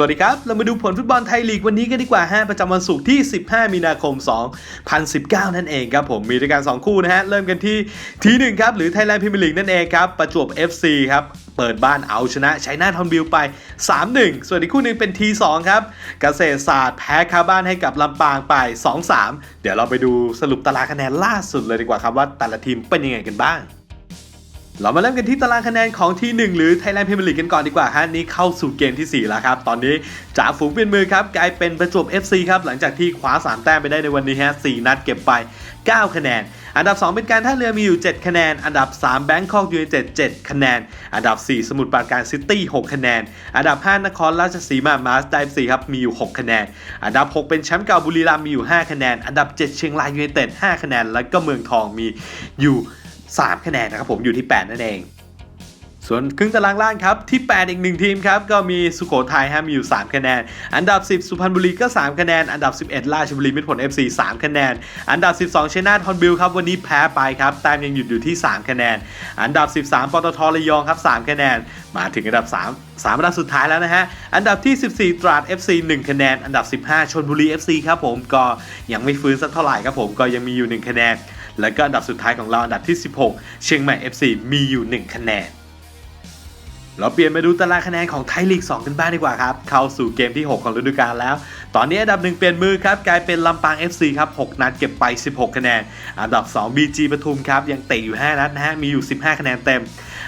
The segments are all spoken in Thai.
สวัสดีครับ เรามาดูผลฟุตบอลไทยลีกวันนี้กันดีกว่าฮะประจำวันศุกร์ที่ 15 มีนาคม 2019 นั่นเองครับผมมีด้วยกัน 2 คู่นะฮะ เริ่มกันที่ทีหนึ่งครับ หรือไทยแลนด์พรีเมียร์ลีกนั่นเองครับ ประจวบ FC ครับเปิดบ้านเอาชนะชัยนาททอนบิลไป 3-1 ส่วนอีกคู่หนึ่งเป็นที2ครับกเกษตรศาสตร์แพ้คาบ้านให้กับลำปางไป 2-3 เดี๋ยวเราไปดูสรุปตารางคะแนนล่าสุดเลยดีกว่าครับว่าแต่ละทีมเป็นยังไงกันบ้าง เรามาเริ่มกันที่ตารางคะแนนของที่ 1 หรือ Thailand Premier League กันก่อนดีกว่าฮะนี่เข้าสู่เกมที่ 4 แล้วครับ ตอนนี้จ่าฝูงเป็นมือครับ กลายเป็นประจวบ FC ครับ หลังจากที่คว้า 3 แต้มไปได้ในวันนี้ฮะ 4 นัดเก็บไป 9 คะแนน อันดับ 2 เป็นการท่าเรือมีอยู่ 7 คะแนน อันดับ 3 แบงคอกยูไนเต็ด7คะแนน อันดับ 4 สมุทรปราการซิตี้ 6 คะแนน อันดับ 5 นครราชสีมามาสไดฟ์ซีครับ มีอยู่ 6 คะแนน อันดับ 6 เป็นแชมป์เก่าบุรีรัมย์มีอยู่ 5 คะแนน อันดับ 7 เชียงรายยูไนเต็ด 5 คะแนน แล้วก็เมืองทองมีอยู่ 3 คะแนนนะครับผมอยู่ที่ 8 นั่นเอง ส่วนครึ่งตารางล่างครับที่ 8 อีกหนึ่งทีมครับก็มีสุโขทัยฮะมีอยู่ 3 คะแนน อันดับ 10 สุพรรณบุรีก็ 3 คะแนน อันดับ 11 ราชบุรีมิตรผล FC 3 คะแนน อันดับ 12 เชนาทฮอนบิลครับวันนี้แพ้ไปครับแต้มยังหยุดอยู่ที่ 3 คะแนน อันดับ 13 ปตทระยองครับ 3 คะแนน มาถึงอันดับ3 3อันดับสุดท้ายแล้วนะฮะ อันดับที่ 14 ตราด FC 1 คะแนน อันดับ 15 ชนบุรี FC ครับผม ก็ยังไม่ฟื้นสักเท่าไหร่ครับผม ก็ยังมีอยู่ 1 คะแนน และก็อันดับสุดท้ายของเราอันดับที่ 16 เชียงใหม่ FC มีอยู่ 1 คะแนน เราเปลี่ยนมาดูตารางคะแนนของไทยลีก 2 กันบ้างดีกว่าครับ เข้าสู่เกมที่ 6 ของฤดูกาลแล้วตอนนี้อันดับหนึ่งเปลี่ยนมือครับกลายเป็นลำปาง FC ครับ6นัดเก็บไป 16 คะแนน อันดับ 2 BG ปทุมครับยังเตะอยู่ 5 นัดนะฮะมีอยู่ 15 คะแนนเต็ม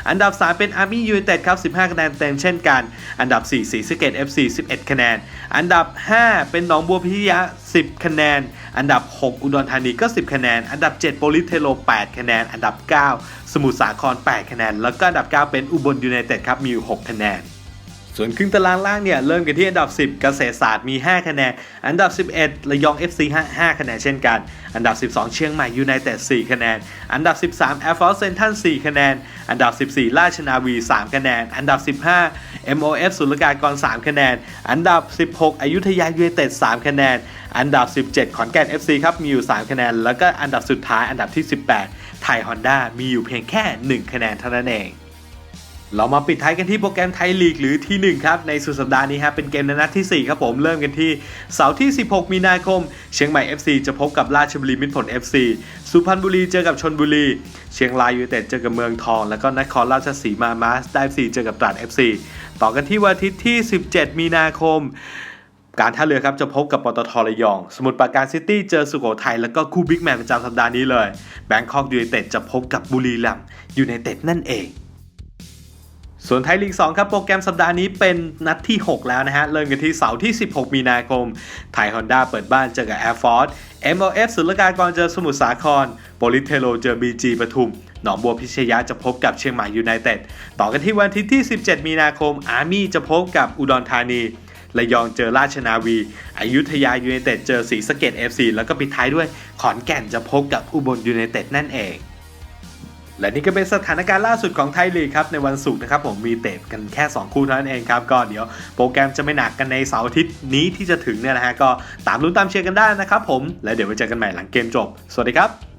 อันดับ 3 เป็น Army United ครับ 15 คะแนนเต็มเช่นกัน อันดับ 4 สีสะเกต FC 11 คะแนน อันดับ 5 เป็นหนองบัวพิทยา 10 คะแนน อันดับ 6 อุดรธานีก็ 10 คะแนน อันดับ 7 โปลิเทโล 8 คะแนน อันดับ 9 สมุทรสาคร 8 คะแนน แล้วก็อันดับ 9 เป็นอุบลยูไนเต็ดครับมีอยู่ 6 คะแนน ส่วนครึ่งตารางล่างเนี่ย เริ่มกันที่อันดับ 10 เกษตรศาสตร์มี 5 คะแนน อันดับ 11 ระยอง FC 5 5 คะแนนเช่นกัน อันดับ 12 เชียงใหม่ยูไนเต็ด4คะแนน อันดับ 13 Air Force Central 4คะแนน อันดับ 14 ราชนาวี 3 คะแนน อันดับ 15 MOF สุลกากร 3 คะแนน อันดับ 16 อยุธยายูไนเต็ด 3 คะแนน อันดับ 17 ขอนแก่น FC ครับ มีอยู่ 3 คะแนน แล้วก็อันดับสุดท้าย อันดับที่ 18 ไทยฮอนด้ามีอยู่เพียงแค่ 1 คะแนนเท่านั้นเอง เรามาปิดท้ายกันที่โปรแกรมไทยลีกหรือที่ 1 ครับ ในสุดสัปดาห์นี้ฮะเป็นเกมในนัดที่ 4 ครับผมเริ่มกันที่เสาร์ที่ 16 มีนาคม เชียงใหม่ FC จะพบกับราชบุรีมิตรผล FC สุพรรณบุรีเจอกับชนบุรี เชียงรายยูไนเต็ดเจอกับเมืองทอง แล้วก็นครราชสีมามาสได้ FC เจอกับตราด FC ต่อกันที่วันอาทิตย์ที่ 17 มีนาคมการท่าเรือครับจะพบกับปตทระยอง สมุทรปราการซิตี้เจอสุโขทัยแล้วก็คู่บิ๊กแมนประจำสัปดาห์นี้เลยแบงคอกยูไนเต็ดจะพบกับบุรีรัมย์ยูไนเต็ดนั่นเอง ส่วนไทยลีก 2 ครับ โปรแกรมสัปดาห์นี้เป็นนัดที่ 6 แล้วนะฮะ เริ่มกันที่เสาร์ที่ 16 มีนาคม ไทยฮอนด้าเปิดบ้านเจอกับ Air Force MLF สุลกากรเจอสมุทรสาครโปลิเทโลเจอ BG ปทุม หนองบัวพิชยะจะพบกับเชียงใหม่ยูไนเต็ด ต่อกันที่วันอาทิตย์ที่ 17 มีนาคม อาร์มี่จะพบกับอุดรธานี ระยองเจอราชนาวี อยุธยายูไนเต็ดเจอศรีสะเกด FC แล้วก็ปิดท้ายด้วยขอนแก่นจะพบกับอุบลยูไนเต็ดนั่นเอง และนี่ก็เป็นสถานการณ์ล่าสุดของไทยลีกครับในวันศุกร์นะครับผมมีเตะกันแค่ 2 คู่เท่านั้นเองครับก็เดี๋ยวโปรแกรมจะไม่หนักกันในเสาร์อาทิตย์นี้ที่จะถึงเนี่ยนะฮะก็ตามลุ้นตามเชียร์กันได้นะครับผมและเดี๋ยวไว้เจอกันใหม่หลังเกมจบ สวัสดีครับ